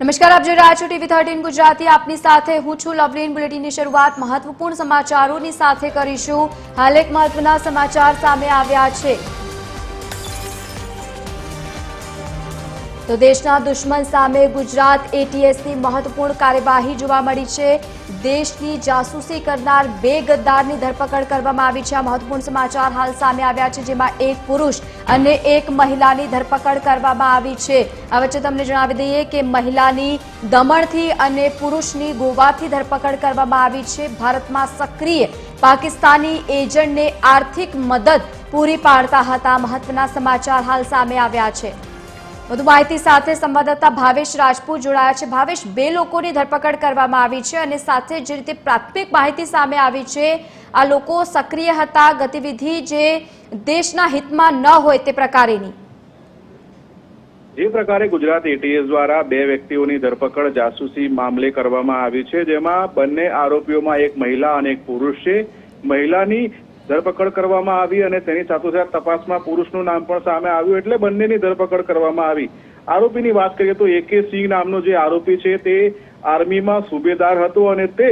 નમસ્કાર, આપ જોઈ રહ્યા છો ટીવી થર્ટીન ગુજરાતી. આપની સાથે હું છું લવલીન. બુલેટિનની શરૂઆત મહત્વપૂર્ણ સમાચારોની સાથે કરીશું. હાલ એક મહત્વના સમાચાર સામે આવ્યા છે. તો દેશના દુશ્મન સામે ગુજરાત એટીએસની મહત્વપૂર્ણ કાર્યવાહી જોવા મળી છે. દેશની જાસૂસી કરનાર બે ગદ્દારની ધરપકડ કરવામાં આવી છે. આ મહત્વપૂર્ણ સમાચાર હાલ સામે આવ્યા છે, જેમાં એક પુરુષ અને એક મહિલાની ધરપકડ કરવામાં આવી છે. આ વચ્ચે તમને જણાવી દઈએ કે મહિલાની દમણથી અને પુરુષની ગોવાથી ધરપકડ કરવામાં આવી છે. ભારતમાં સક્રિય પાકિસ્તાની એજન્ટને આર્થિક મદદ પૂરી પાડતા હતા. મહત્વના સમાચાર હાલ સામે આવ્યા છે. વધુ માહિતી સાથે સંવાદદાતા ભાવેશ રાજપૂત જોડાયા છે. ભાવેશ, બે લોકોની ધરપકડ કરવામાં આવી છે અને સાથે જે રીતે પ્રાથમિક માહિતી સામે આવી છે, આ લોકો સક્રિય હતા, ગતિવિધિ જે દેશના હિતમાં ન હોય તે પ્રકારેની. જે પ્રકારે ગુજરાત એટીએસ દ્વારા બે વ્યક્તિઓની ધરપકડ જાસૂસી મામલે કરવામાં આવી છે, જેમાં બંને આરોપીઓમાં એક મહિલા અને એક પુરુષ છે. મહિલાની ધરપકડ કરવામાં આવી અને તેની સાથોસાથ તપાસમાં પુરુષનું નામ પણ સામે આવ્યું એટલે બંનેની ધરપકડ કરવામાં આવી. આરોપીની વાત કરીએ તો એકે સિંહ નામનો જે આરોપી છે તે આર્મીમાં સુબેદાર હતો અને તે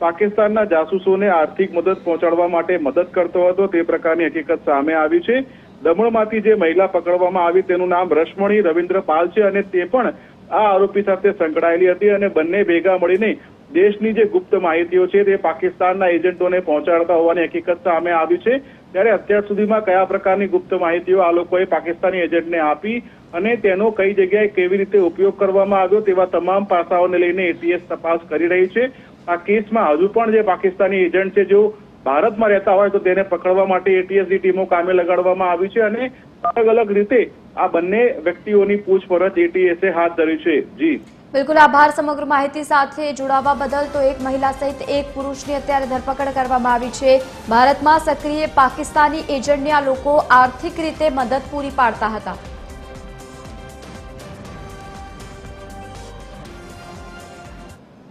પાકિસ્તાનના જાસૂસોને આર્થિક મદદ પહોંચાડવા માટે મદદ કરતો હતો. તે પ્રકારની હકીકત સામે આવી છે. દમણમાંથી જે મહિલા પકડવામાં આવી તેનું નામ રશ્મણી રવિન્દ્ર પાલ છે અને તે પણ આ આરોપી સાથે સંકળાયેલી હતી અને બંને ભેગા મળીને દેશની જે ગુપ્ત માહિતીઓ છે તે પાકિસ્તાનના એજન્ટોને પહોંચાડતા હોવાની હકીકત સામે આવી છે. ત્યારે અત્યાર સુધીમાં કયા પ્રકારની ગુપ્ત માહિતીઓ આ લોકોએ પાકિસ્તાની એજન્ટને આપી અને તેનો કઈ જગ્યાએ કેવી રીતે ઉપયોગ કરવામાં આવ્યો તેવા તમામ પાસાઓને લઈને એટીએસ તપાસ કરી રહી છે. આ કેસમાં હજુ પણ જે પાકિસ્તાની એજન્ટ છે જો ભારતમાં રહેતા હોય તો તેને પકડવા માટે એટીએસની ટીમો કામે લગાડવામાં આવી છે અને અલગ અલગ રીતે આ બંને વ્યક્તિઓની પૂછપરછ એટીએસે હાથ ધરી છે. જી. બિલકુલ આભાર સમગ્ર માહિતી સાથે જોડાવા બદલ તો એક મહિલા સહિત એક પુરુષની અત્યારે ધરપકડ કરવામાં આવી છે. ભારતમાં સક્રિય પાકિસ્તાની એજન્ટને આ લોકો આર્થિક રીતે મદદ પૂરી પાડતા હતા.